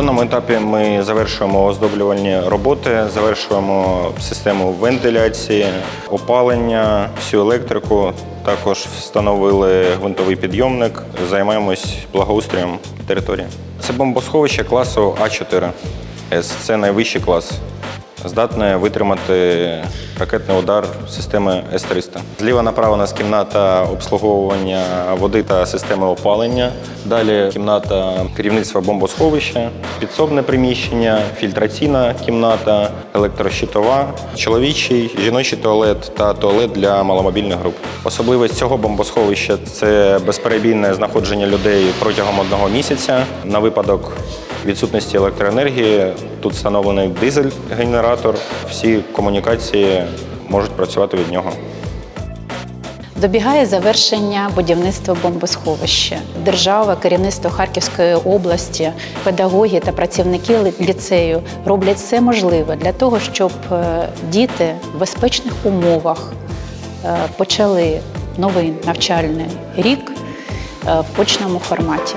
етапі ми завершуємо оздоблювальні роботи, завершуємо систему вентиляції, опалення, всю електрику. Також встановили гвинтовий підйомник, займаємось благоустроєм території. Це бомбосховище класу А4. С. Це найвищий клас. Здатне витримати ракетний удар системи С-300. Зліва направо нас кімната обслуговування води та системи опалення. Далі кімната керівництва бомбосховища, підсобне приміщення, фільтраційна кімната, електрощитова, чоловічий, жіночий туалет та туалет для маломобільних груп. Особливість цього бомбосховища це безперебійне знаходження людей протягом одного місяця на випадок відсутності електроенергії. Тут встановлений дизель-генератор. Всі комунікації можуть працювати від нього. Добігає завершення будівництва бомбосховища. Держава, керівництво Харківської області, педагоги та працівники ліцею роблять все можливе для того, щоб е, діти в безпечних умовах е, почали новий навчальний рік е, в очному форматі.